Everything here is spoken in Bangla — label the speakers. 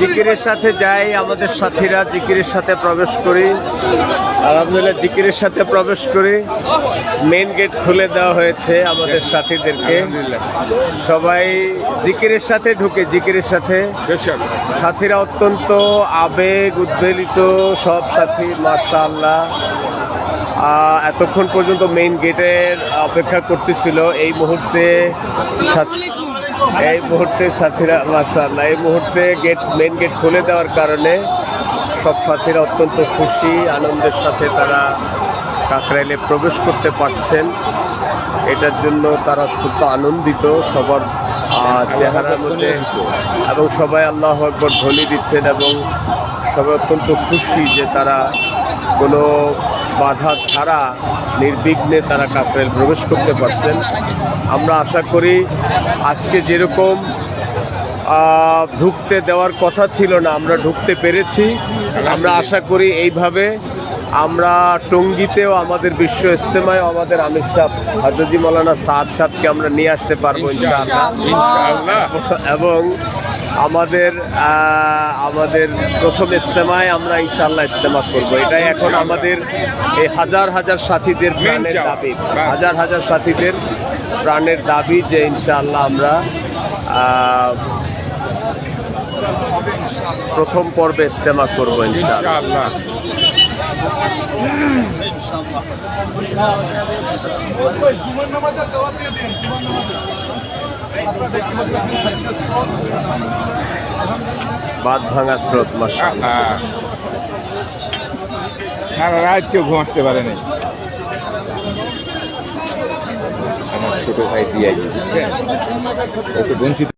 Speaker 1: জিকিরের সাথে যাই, আমাদের সাথীরা জিকিরের সাথে প্রবেশ করি। আলহামদুলিল্লাহ, জিকিরের সাথে প্রবেশ করি। মেন গেট খুলে দেওয়া হয়েছে আমাদের সাথীদেরকে। সবাই জিকিরের সাথে ঢুকে, জিকিরের সাথে। সাথীরা অত্যন্ত আবেগ, উদ্বেলিত, সব সাথী মার্শা আল্লাহ এতক্ষণ পর্যন্ত মেইন গেটের অপেক্ষা করতেছিল। এই মুহূর্তে এই মুহূর্তে সাথীরা মার্শা এই মুহূর্তে গেট মেইন গেট খুলে দেওয়ার কারণে সব সাথীরা অত্যন্ত খুশি, আনন্দের সাথে তারা কাকরাইলে প্রবেশ করতে পারছেন। এটার জন্য তারা অত্যন্ত আনন্দিত, সবার চেহারার মধ্যে এবং সবাই আল্লাহ আকবর ধ্বনি দিচ্ছেন এবং সবাই অত্যন্ত খুশি যে তারা কোনো বাধা ছাড়া নির্বিঘ্নে তারা কাকরাইল প্রবেশ করতে পারছেন। আমরা আশা করি আজকে যেরকম ঢুকতে দেওয়ার কথা ছিল না আমরা ঢুকতে পেরেছি। আমরা আশা করি এইভাবে আমরা টঙ্গিতেও আমাদের বিশ্ব ইস্তেমায় আমাদের আমির সাহ হাজজি মৌলানা সাদ সাহকে আমরা নিয়ে আসতে পারব ইনশাআল্লাহ। এবং আমাদের আমাদের প্রথম ইস্তেমায় আমরা ইনশাআল্লাহ ইস্তেমা করব। এটাই এখন আমাদের এই হাজার হাজার সাথীদের প্রাণের দাবি। হাজার হাজার সাথীদের প্রাণের দাবি যে ইনশাআল্লাহ আমরা প্রথম পর্বে ইস্তেমা করব ইনশাআল্লাহ।
Speaker 2: ইনশাআল্লাহ।
Speaker 1: বাদ ভাঙা স্রোত মাসা
Speaker 2: সারা রাত কেউ ঘুমাসতে পারে নাই আমার ছোট ভাই দিয়ে বুঝছেন? বঞ্চিত